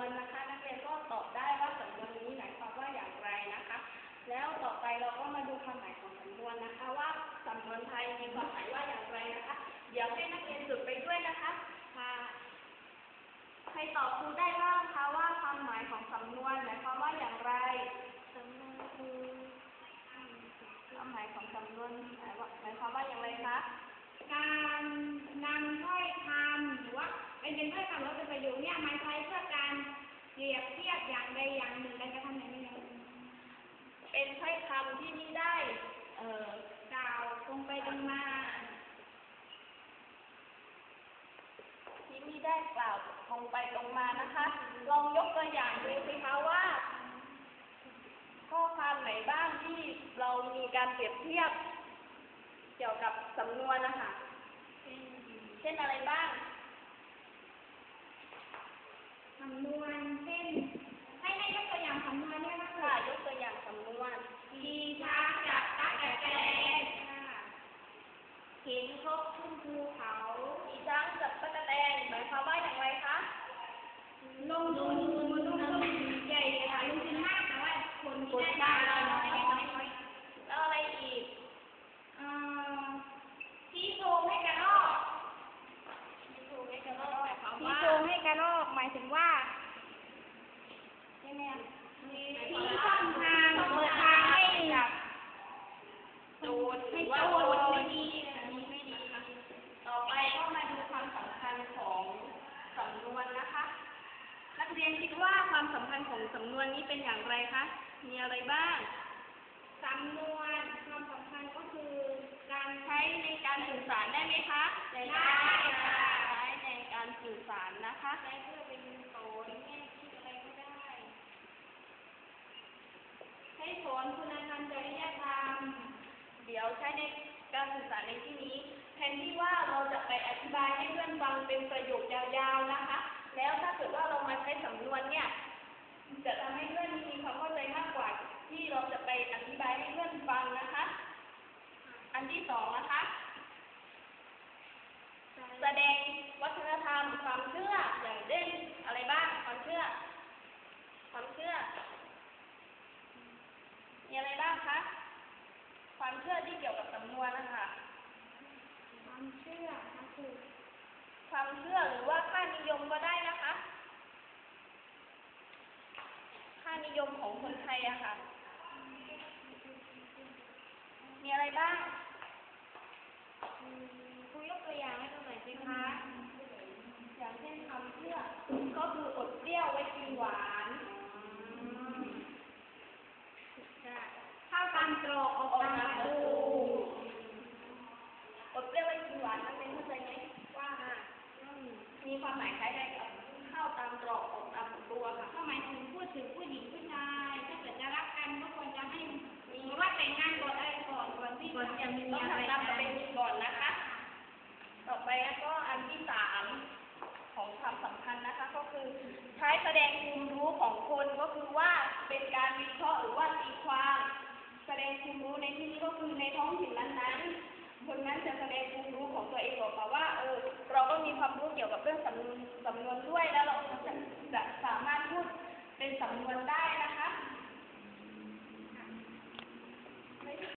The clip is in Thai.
วนนะคะ นักเรียนก็ตอบได้ว่าสำนวนนี้หมายความว่าอย่างไรนะคะ แล้วต่อไปเราก็มาดูความหมายของสำนวนนะคะ ว่าสำนวนไทยมีความหมายว่าอย่างไรนะคะ เดี๋ยวให้นักเรียนจดไปด้วยนะคะค่ะใครตอบครูได้บ้างคะว่าความหมายของสำนวนหมายความว่าอย่างไรสำนวนคือความหมายของสำนวนหมายว่าหมายความว่าอย่างไรคะการนำถ้อยคำหรือว่าเป็นถ้อยคำหรือว่าเป็นประโยคเนี่ยมาใช้เพื่อการ เปรียบเทียบอย่างใดอย่างหนึ่งการกระทำอย่างใดอย่างหนึ่งเป็นถ้อยคำที่นี่ได้ เอ่อกล่าวตรงไปตรงมาที่นี่ได้กล่าวตรงไปตรงมานะคะ ลองยกตัวอย่างดูสิคะว่า ข้อความไหนบ้างที่เรามีการเปรียบเทียบ เกี่ยวกับสำนวนนะคะเป็นเช่นอะไรบ้างสำนวน ห็นครบขึ้นภูเขาอีช้างจับตะกะแตนหมายความว่าอย่างไรคะลงทุนลงทุนใหญ่ค่ะลงทุนมากแต่ว่าผลที่ได้มาน้อยน้อยแล้วอะไรอีกอ่อชี้โซงให้กระรอกที่ถูกไหมคะว่าหมายความชี้โซงให้กระรอกหมายถึงว่าใช่ไหมคะ ชี้ช่องทางเปิดทางให้จับ โจรห ให้ รือ โจ ว่าโจ ร ร ไม่ ไม่ ดี ดี อันนี้ไม่ดีค่ะ ต่อไปก็มาดูความสำคัญของสำนวนนะคะ นักเรียนคิดว่าความสำคัญของสำนวนนี้เป็นอย่างไรคะ มีอะไรบ้าง สำนวนความสำคัญก็คือการใช้ในการสื่อสารได้ไหมคะได้ค่ะใช้ในการสื่อสารนะคะใช้เพื่อเป็นโสนแง่คิดอะไรก็ได้ ใช้สอนคุณธรรมจริยธรรม เดี๋ยวใช้ในการสื่อสารในที่นี้ แทนที่ว่าเราจะไปอธิบายให้เพื่อนฟังเป็นประโยคยาว แล้วถ้าเกิดว่าเรามาใช้สำนวนเนี่ย จะทำให้เพื่อนมีความเข้าใจมากกว่า ที่เราจะไปอธิบายให้เพื่อนฟังนะคะ อันที่สองนะคะ แสดงวัฒนธรรมความเชื่ออย่างเช่นอะไรบ้างความเชื่อ ความเชื่อมีอะไรบ้างคะ ความเชื่อที่เกี่ยวกับสำนวนนะคะความเชื่อก็คือความเชื่อหรือว่าค่านิยมก็ได้ นิยมของคนไทยอะค่ะ มีอะไรบ้างครูยกตัวอย่างให้ดูหน่อยสิคะ อย่างเช่นคำเชื่อก็คืออดเปรี้ยวไว้กินหวาน ข้าวตามตรอกออก ออก ตาม มา ประ ดู ตู อดเปรี้ยวไว้กินหวานนักเรียนเข้าใจไหมว่า อืม มีความหมายคล้ายๆกับข้าวตามตรอกออกตามประตูอะค่ะ ก็หมายถึงพูดถึงผู้หญิงผู้ชาย ถ้าเกิดจะรักกันก็ควรจะให้มีว่าแต่ งงานก่อนอะไรก่อนก่อนที่จะมีต้องอะไรทำตามประเพกันณีก่อนนะคะ ต่อไปก็อันที่สามของความสำคัญนะคะ ก็คือใช้แสดงภูมิรู้ของคนก็คือว่าเป็นการวิเคราะห์หรือว่าตีความแสดงภูมิรู้ในที่นี้ก็คือในท้องถิ่นนั้นๆคนนั้นจะแสดงภูมิรู้ของตัวเองออกมาว่าเออเราก็มีความรู้เกี่ยวกับเรื่องสำนวนสำนวนด้วยแล้วเราจะ